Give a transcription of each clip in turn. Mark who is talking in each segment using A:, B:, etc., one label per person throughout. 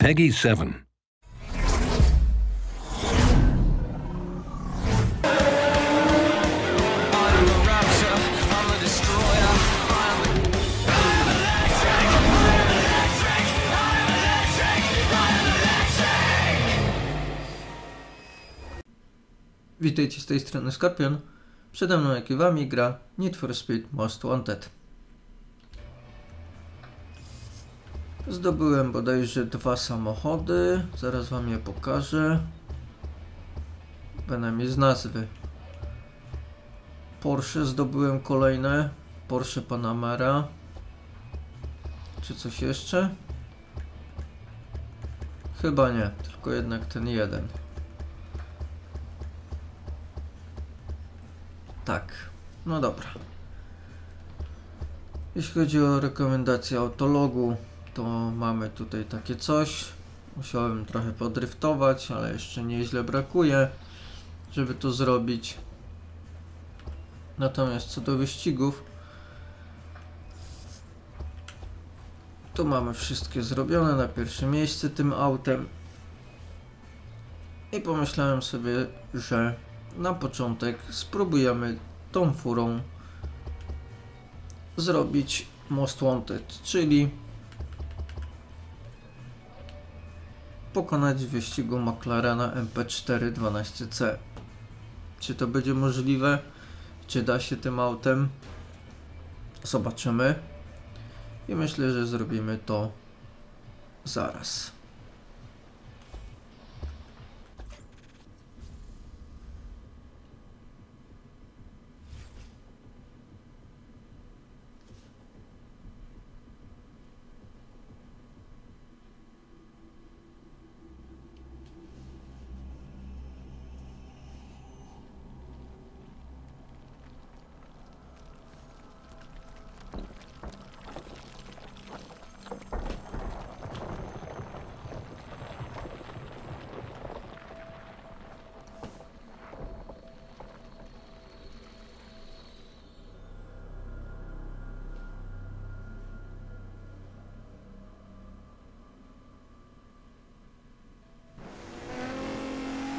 A: Peggy 7.
B: Witajcie z tej strony Skorpion. Przede mną jak i wami gra Need for Speed Most Wanted. Zdobyłem bodajże dwa samochody, zaraz wam je pokażę. Bynajmniej z nazwy. Porsche zdobyłem kolejne, Porsche Panamera. Czy coś jeszcze? Chyba nie, tylko jednak ten jeden. Tak, no dobra. Jeśli chodzi o rekomendację autologu, to mamy tutaj takie coś. Musiałem trochę podryftować, ale jeszcze nieźle brakuje, żeby to zrobić. Natomiast co do wyścigów, to mamy wszystkie zrobione na pierwsze miejsce tym autem. I pomyślałem sobie, że na początek spróbujemy tą furą zrobić Most Wanted, czyli pokonać w wyścigu McLarena MP4 12C. Czy to będzie możliwe? Czy da się tym autem? Zobaczymy. I myślę, że zrobimy to zaraz.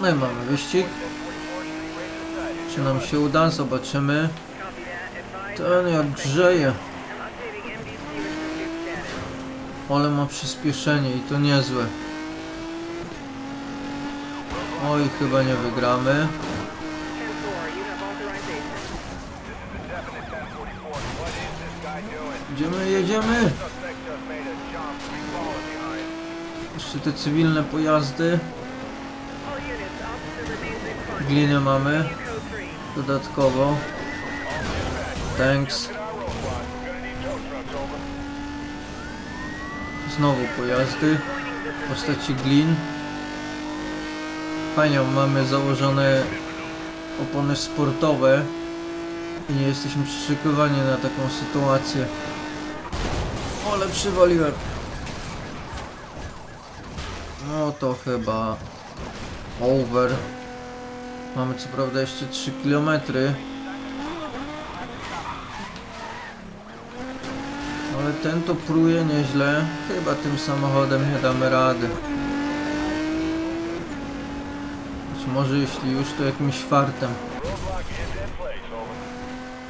B: No i mamy wyścig. Czy nam się uda? Zobaczymy. Ten jak grzeje. Ale ma przyspieszenie i to niezłe. Oj, chyba nie wygramy. Idziemy, jedziemy. Jeszcze te cywilne pojazdy. Glinę mamy. Dodatkowo. Thanks. Znowu pojazdy. W postaci glin. Fajnie, mamy założone opony sportowe. I nie jesteśmy przyszykowani na taką sytuację. Ale przywaliłem. No to chyba over. Mamy co prawda jeszcze 3 km. Ale ten to pruje nieźle. Chyba tym samochodem nie damy rady. Być może jeśli już to jakimś fartem.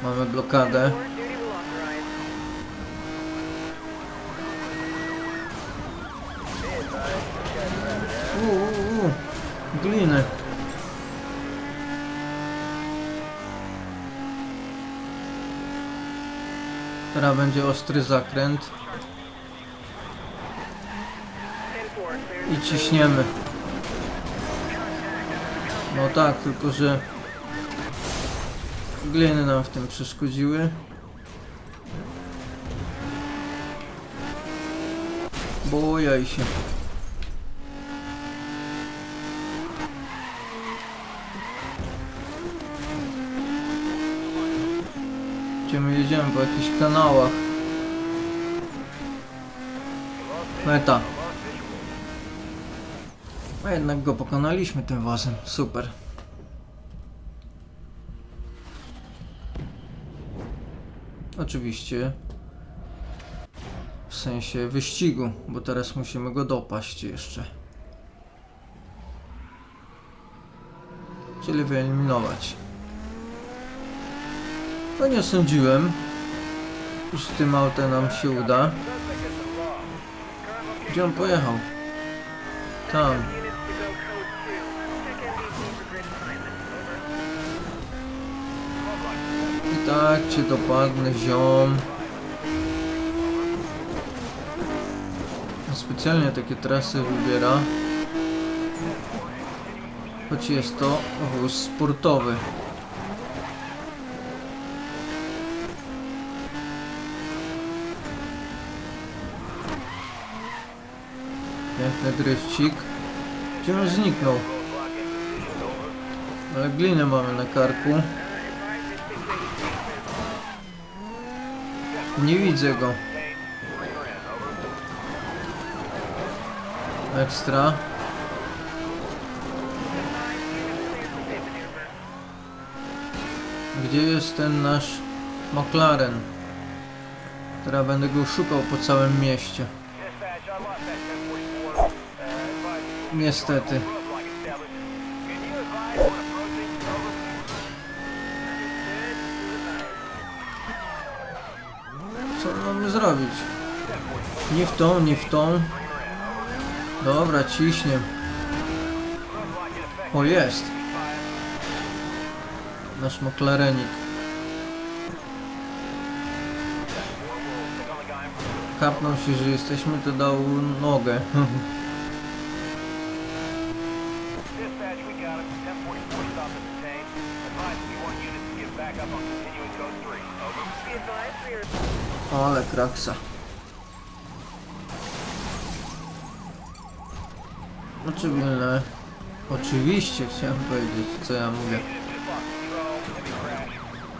B: Mamy blokadę. Będzie ostry zakręt. I ciśniemy. No tak, tylko że gliny nam w tym przeszkodziły. Bojaj się. Gdzie my jedziemy? Po jakichś kanałach. Meta. A jednak go pokonaliśmy tym wozem. Super. Oczywiście w sensie wyścigu, bo teraz musimy go dopaść jeszcze. Czyli wyeliminować. To nie sądziłem, że tym autem nam się uda. Gdzie on pojechał? Tam. I tak cię dopadnę, ziom. Specjalnie takie trasy wybiera. Choć jest to wóz sportowy. Drifcik. Gdzie on zniknął? Ale glinę mamy na karku. Nie widzę go. Ekstra. Gdzie jest ten nasz McLaren? Teraz będę go szukał po całym mieście. Niestety. Co mamy zrobić? Nie w tą, nie w tą. Dobra, ciśnie. O, jest. Nasz McLarenik. Kapnął się, że jesteśmy, to dał nogę. kraksa. Oczywiście, oczywiście chciałem powiedzieć, co ja mówię.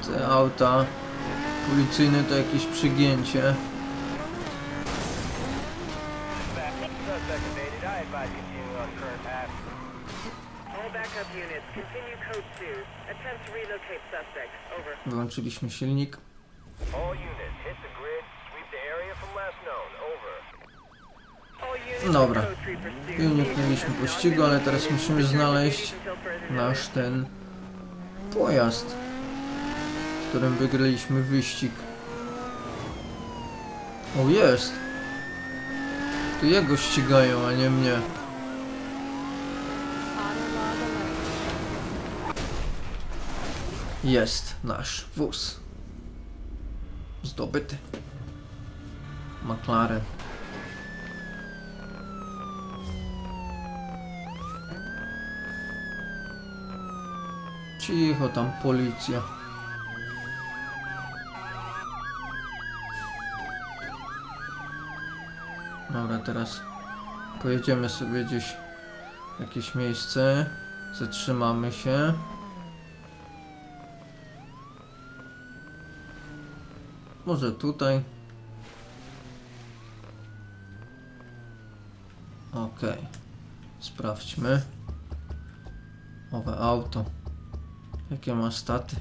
B: Te auta policyjne to jakieś przygięcie.
A: Suspect evaded. I advise continuing on current path.
C: all backup units. Continue code 2. Attempt to relocate suspect. Over.
B: Wyłączyliśmy silnik.
A: All units, hit the grid.
B: Dobra.
C: in code 3 pursuit.
B: I uniknęliśmy pościgu, ale teraz musimy znaleźć nasz ten pojazd, w którym wygraliśmy wyścig. O, jest! To jego ścigają, a nie mnie. Jest nasz wóz. Zdobyty. McLaren. Cicho tam policja. Dobra, teraz pojedziemy sobie gdzieś w jakieś miejsce. Zatrzymamy się. Może tutaj. Okej. Sprawdźmy. Owe auto. Jakie ma staty?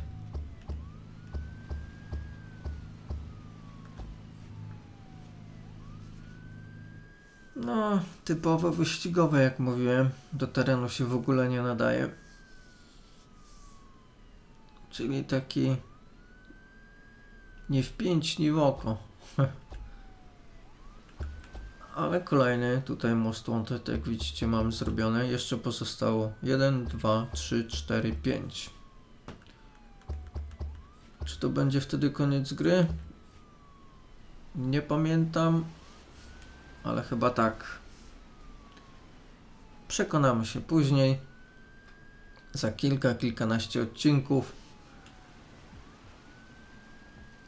B: No, typowo wyścigowe, jak mówiłem. Do terenu się w ogóle nie nadaje. Czyli taki nie w pięć, ni w oko. Ale kolejny tutaj most wanted, jak widzicie, mam zrobione. Jeszcze pozostało 1, 2, 3, 4, 5. Czy to będzie wtedy koniec gry? Nie pamiętam, ale chyba tak. Przekonamy się później. Za kilka, kilkanaście odcinków.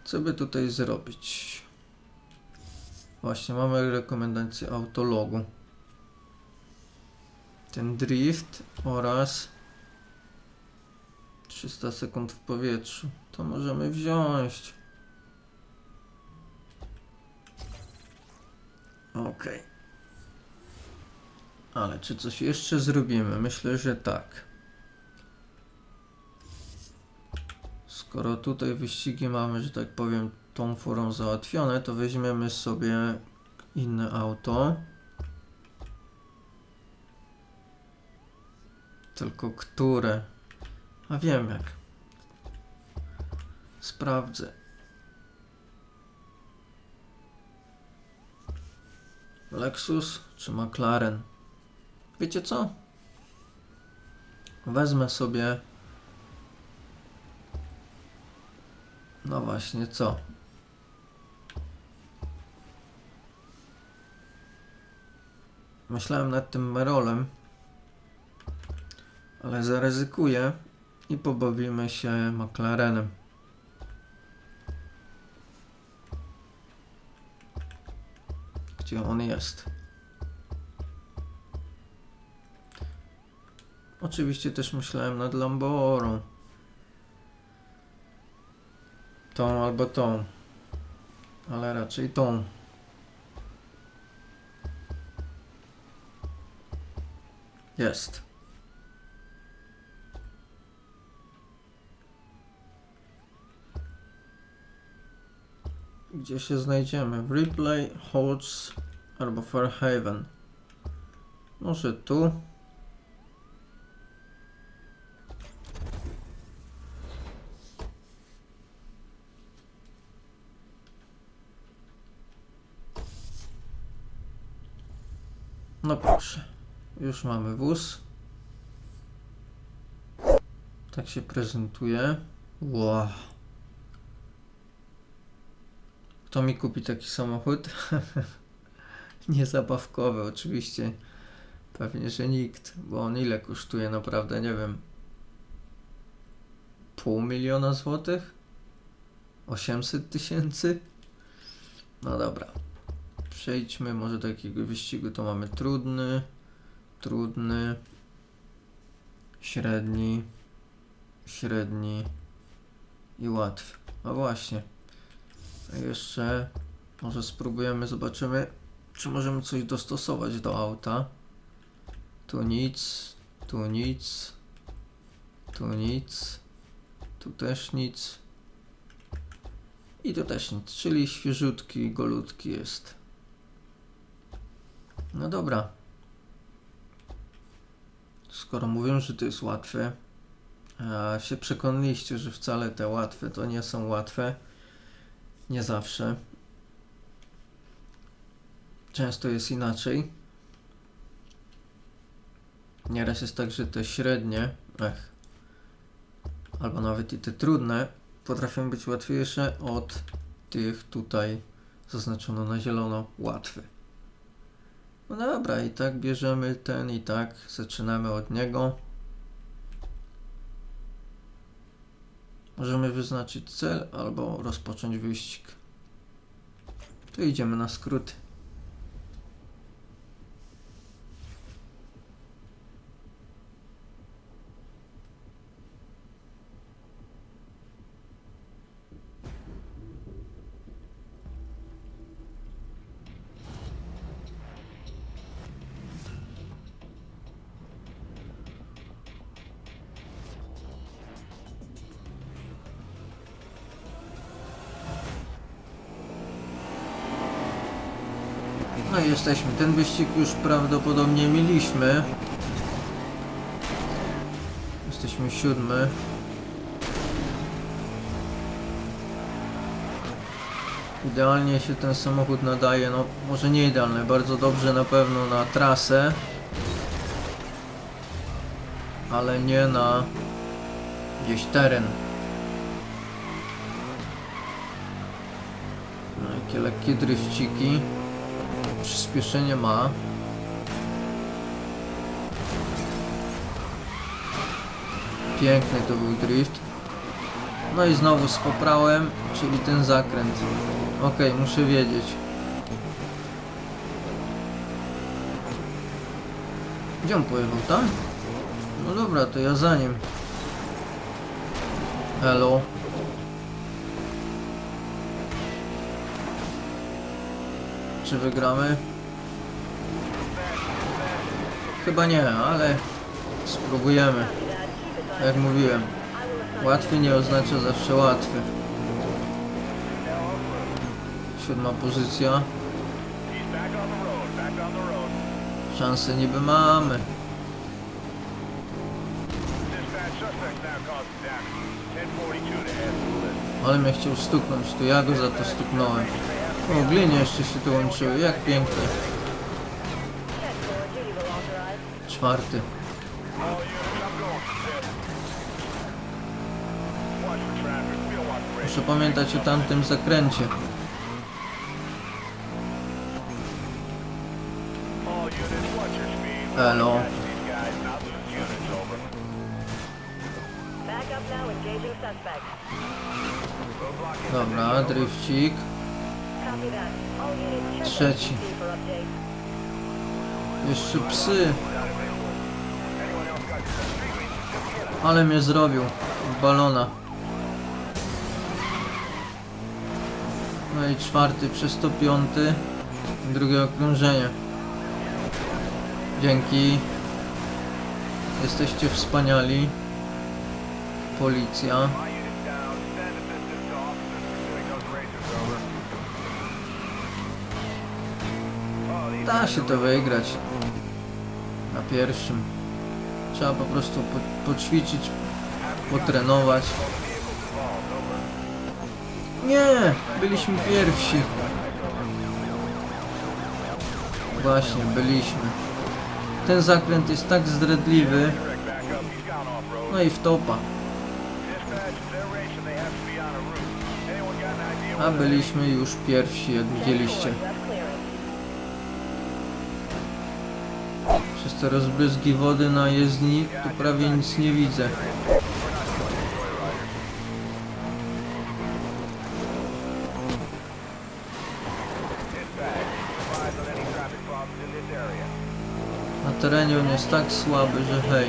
B: Co by tutaj zrobić? Właśnie, mamy rekomendację autologu. Ten drift oraz 300 sekund w powietrzu. To możemy wziąć. Okej. Ale czy coś jeszcze zrobimy? Myślę, że tak. Skoro tutaj wyścigi mamy, że tak powiem, tą furą załatwione, to weźmiemy sobie inne auto. Tylko które? A wiem jak. Sprawdzę. Lexus czy McLaren? Wiecie co? Wezmę sobie. No właśnie, co? Myślałem nad tym Merolem, ale zaryzykuję i pobawimy się McLarenem. Gdzie on jest? Oczywiście też myślałem nad Lamborą. Tą albo tą. Ale raczej tą. Jest. Gdzie się znajdziemy? W Ripley, Holtz albo Fairhaven. Może tu? No proszę. Już mamy wóz. Tak się prezentuje. Wow. Kto mi kupi taki samochód? Niezabawkowy, oczywiście. Pewnie, że nikt, bo on ile kosztuje naprawdę, nie wiem. Pół miliona złotych? 800 tysięcy? No dobra. Przejdźmy może do jakiego wyścigu. To mamy trudny, trudny, średni, średni i łatwy. No właśnie. Jeszcze może spróbujemy, zobaczymy, czy możemy coś dostosować do auta. Tu nic, tu nic, tu nic, tu też nic. I tu też nic, czyli świeżutki, golutki jest. No dobra. Skoro mówią, że to jest łatwe, a się przekonaliście, że wcale te łatwe to nie są łatwe. Nie zawsze. Często jest inaczej. Nieraz jest tak, że te średnie, ech, albo nawet i te trudne, potrafią być łatwiejsze od tych tutaj zaznaczono na zielono łatwy. No dobra, i tak bierzemy ten i tak zaczynamy od niego. Możemy wyznaczyć cel albo rozpocząć wyścig. Tu idziemy na skróty. No i jesteśmy. Ten wyścig już prawdopodobnie mieliśmy. Jesteśmy siódmy. Idealnie się ten samochód nadaje, no może nie idealnie, bardzo dobrze na pewno na trasę. Ale nie na gdzieś teren. No, jakie lekkie drifciki. Przyspieszenie ma. Piękny to był drift. No i znowu z czyli ten zakręt. Okej, muszę wiedzieć. Gdzie on pojechał, tam? No dobra, to ja za nim. Hello. Czy wygramy? Chyba nie, ale spróbujemy. Jak mówiłem, łatwy nie oznacza zawsze łatwy. Siódma pozycja. Szansę niby mamy.
A: Dispatch, suspect now causing damage. 1042 to head to the list.
B: Ale mnie chciał stuknąć, to ja go za to stuknąłem. O, glinie jeszcze się dołączyły, jak pięknie.
A: The
B: Muszę pamiętać o tamtym zakręcie.
A: In
B: Dobra, drifcik. Trzeci. Jeszcze psy. Ale mnie zrobił. Balona. No i czwarty przez to piąty. Drugie okrążenie. Dzięki. Jesteście wspaniali. Policja. Da się to wygrać. Na pierwszym. Trzeba po prostu po, poćwiczyć, potrenować. Nie! Byliśmy pierwsi. Właśnie, byliśmy. Ten zakręt jest tak zdradliwy. No i w topa.
A: Dispatch, if they're racing, they have to be on a
B: byliśmy już pierwsi, jak widzieliście.
C: Left clearance.
B: Przez te rozbryzgi wody na jezdni tu prawie nic nie widzę. Na terenie on jest tak słaby, że hej.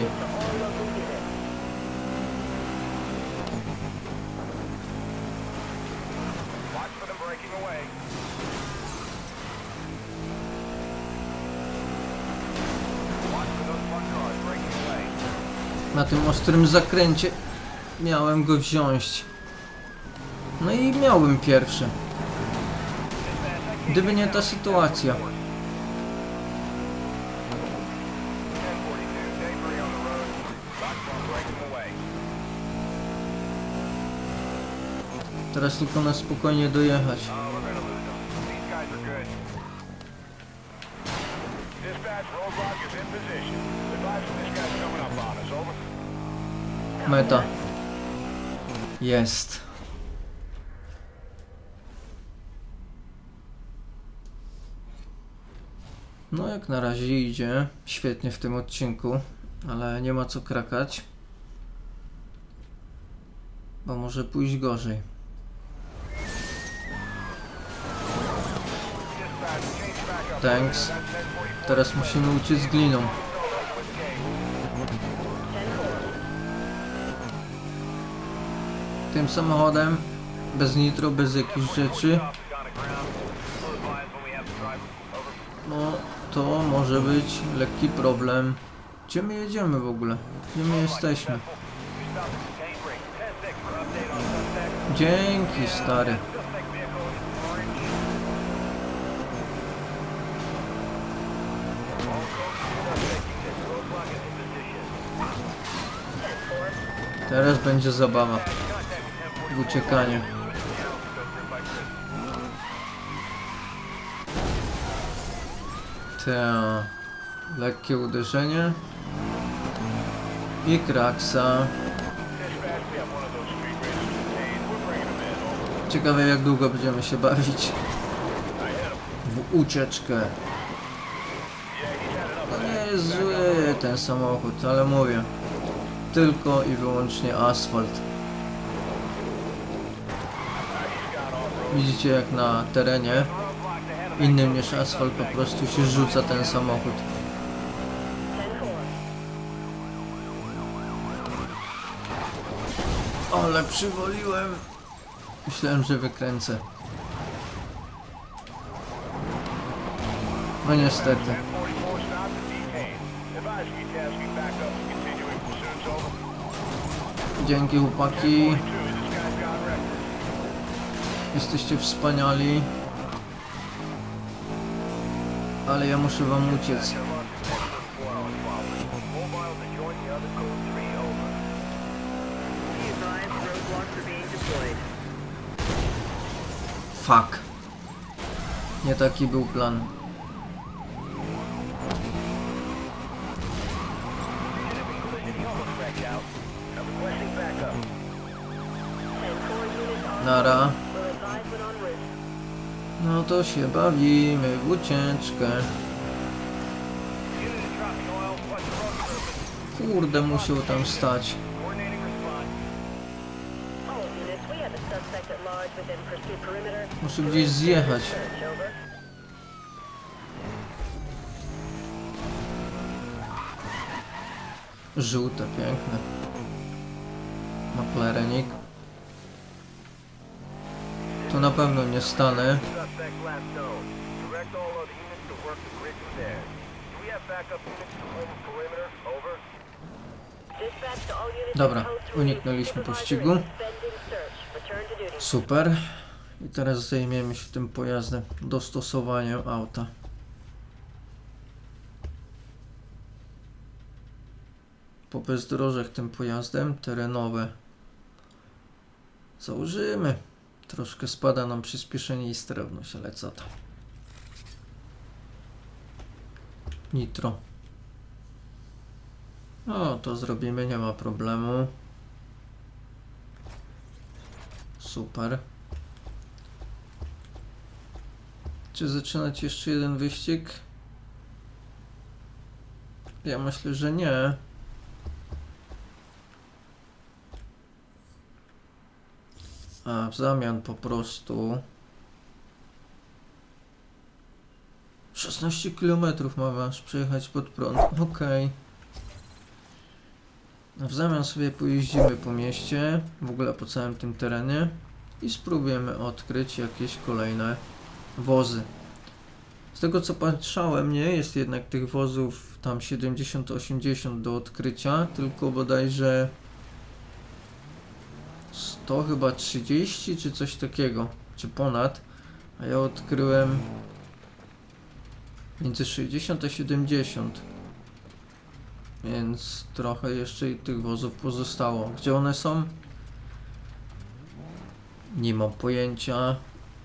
B: Na tym ostrym zakręcie miałem go wziąć. No i miałbym pierwszy. Gdyby nie ta sytuacja.
A: 1042, day three on the road. Watch for them breaking away.
B: Teraz tylko na spokojnie dojechać. Meta. Jest. No jak na razie idzie świetnie w tym odcinku, ale nie ma co krakać. Bo może pójść gorzej. Thanks.
A: That's 1044.
B: Teraz musimy uciec z gliną. Tym samochodem, bez nitro, bez jakichś rzeczy, no to może być lekki problem. Gdzie my jedziemy w ogóle? Gdzie my jesteśmy?
A: We stopped at the Kane Ring. 10-6 for update on suspect.
B: Dzięki stary. Teraz będzie zabawa.
A: Contact with 1044.
B: W uciekanie.
A: Chris.
B: Te lekkie uderzenie. I kraksa. Ciekawe jak długo będziemy się bawić w ucieczkę. To nie jest zły ten samochód, ale mówię. Tylko i wyłącznie asfalt. Widzicie jak na terenie innym niż asfalt po prostu się rzuca ten samochód.
C: 10-4.
B: Ale przywoliłem. Myślałem, że wykręcę. No niestety.
A: 1044 stopped
B: Jesteście wspaniali. Ale ja muszę wam uciec.
A: Got lost in excellent flow and following. Mobile to join the other code 3, over.
C: Be advised, roadblocks are being deployed.
B: Fuck. Nie taki był plan.
A: Enemy
B: to się bawimy w ucieczkę. Kurde, musiał tam stać. Muszę gdzieś zjechać. Żółte, piękne. McLarenik. Tu na pewno nie stanę.
A: Suspect last known. Direct all other units to work the grid from there. Do we have backup units to hold the perimeter? Over.
C: Dispatch to all units
B: Dobra, uniknęliśmy pościgu. Super. I teraz zajmiemy się tym pojazdem. Dostosowaniem auta. Po bezdrożach tym pojazdem terenowe założymy. Troszkę spada nam przyspieszenie i sterowność, ale co tam. Nitro. O, to zrobimy, nie ma problemu. Super. Czy zaczynać jeszcze jeden wyścig? Ja myślę, że nie. A w zamian po prostu 16 km mamy aż przejechać pod prąd. Okej. A W zamian sobie pojeździmy po mieście, w ogóle po całym tym terenie i spróbujemy odkryć jakieś kolejne wozy. Z tego co patrzałem, nie jest jednak tych wozów tam 70-80 do odkrycia, tylko bodajże 100 chyba 30 czy coś takiego, czy ponad. A ja odkryłem między 60 a 70. Więc trochę jeszcze i tych wozów pozostało. Gdzie one są? Nie mam pojęcia.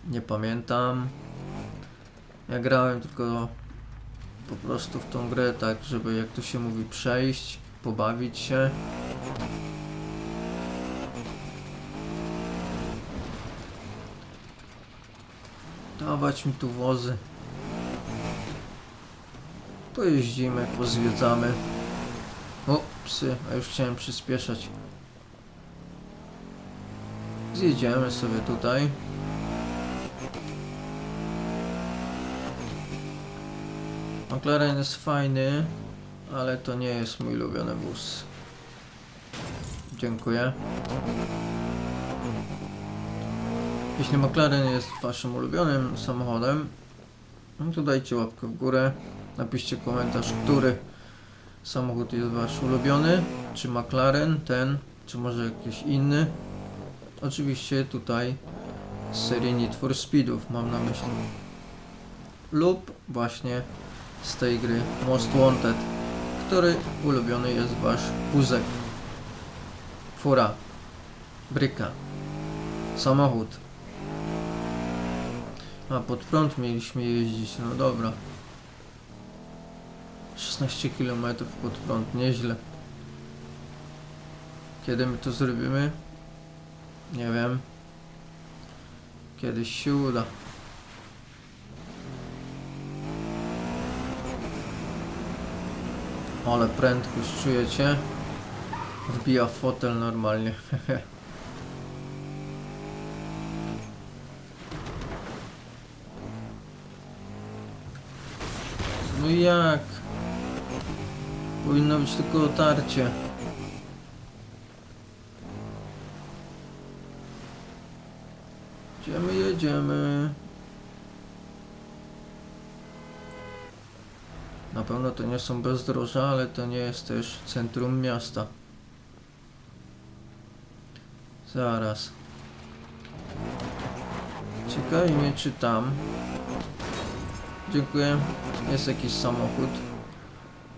B: Nie pamiętam. Ja grałem tylko po prostu w tą grę tak, żeby jak to się mówi przejść, pobawić się. Dawać mi tu wozy. Pojeździmy, pozwiedzamy. O, psy, a już chciałem przyspieszać. Zjedziemy sobie tutaj. McLaren jest fajny, ale to nie jest mój ulubiony wóz. Dziękuję. Jeśli McLaren jest waszym ulubionym samochodem, no to dajcie łapkę w górę. Napiszcie komentarz, który samochód jest wasz ulubiony. Czy McLaren, ten, czy może jakiś inny. Oczywiście tutaj z serii Need for Speedów mam na myśli. Lub właśnie z tej gry Most Wanted, który ulubiony jest wasz wózek, fura, bryka, samochód. A pod prąd mieliśmy jeździć, no dobra. 16 km pod prąd, nieźle. Kiedy my to zrobimy? Nie wiem. Kiedyś się uda. Ale prędkość czujecie? Wbija fotel normalnie. No jak? Powinno być tylko otarcie. Gdzie my jedziemy? Na pewno to nie są bezdroża, ale to nie jest też centrum miasta. Zaraz. Ciekawi mnie czy tam Dziękuję. Jest jakiś samochód,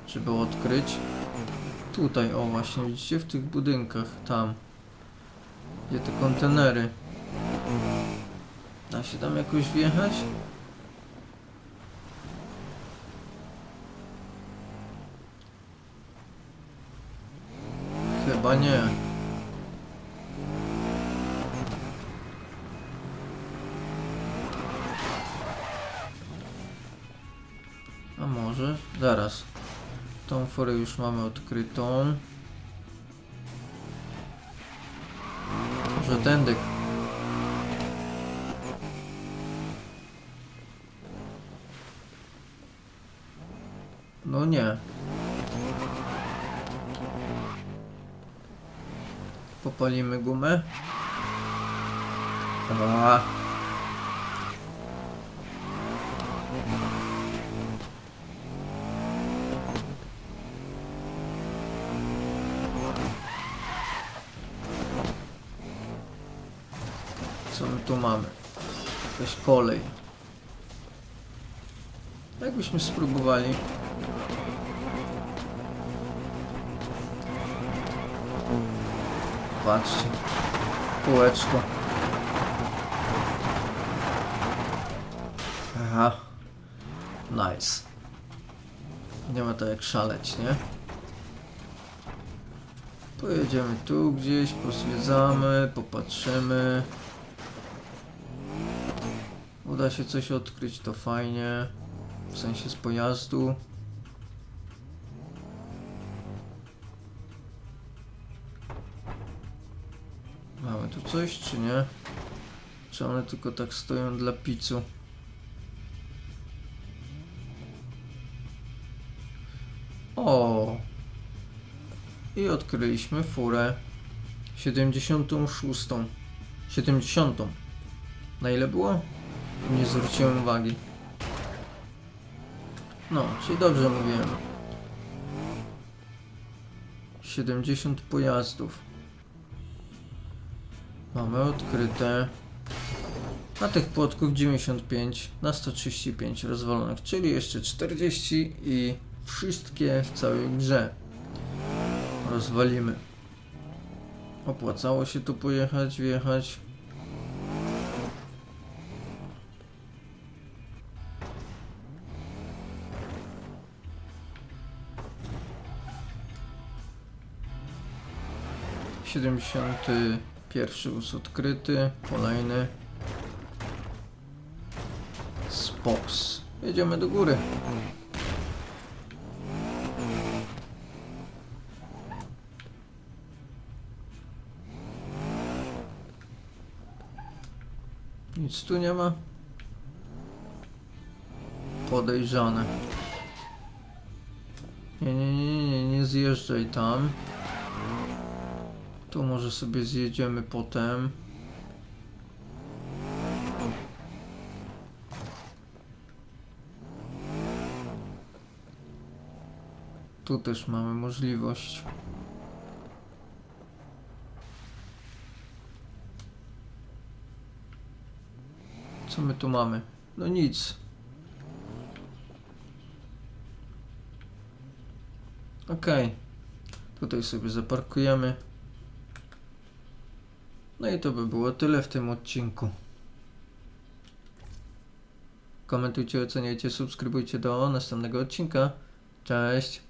B: żeby odkryć. Tutaj, o właśnie, widzicie, w tych budynkach, tam. Gdzie te kontenery. Da się tam jakoś wjechać? Chyba nie. Może? Zaraz. Tą forę już mamy odkrytą. Może tędy. No nie. Popalimy gumę. A. Co my tu mamy? Jakaś kolej. Jakbyśmy spróbowali. Patrzcie. Kółeczko. Aha. Nice. Nie ma to jak szaleć, nie? Pojedziemy tu gdzieś, pozwiedzamy, popatrzymy. Uda się coś odkryć, to fajnie. W sensie z pojazdu. Mamy tu coś, czy nie? Czy one tylko tak stoją dla picu? O! I odkryliśmy furę 76. 70. Na ile było? Nie zwróciłem uwagi. No, czyli dobrze mówiłem. 70 pojazdów. Mamy odkryte. Na tych płotków 95 na 135 rozwalonych, czyli jeszcze 40 i wszystkie w całej grze rozwalimy. Opłacało się tu pojechać, wjechać. Siedemdziesiąty pierwszy wóz odkryty, kolejny. Spoks. Jedziemy do góry. Nic tu nie ma. Podejrzane. Nie, nie, nie, nie, nie zjeżdżaj tam. Tu może sobie zjedziemy potem. Tu też mamy możliwość. Co my tu mamy? No nic. Okej. Tutaj sobie zaparkujemy. No i to by było tyle w tym odcinku. Komentujcie, oceniajcie, subskrybujcie do następnego odcinka. Cześć!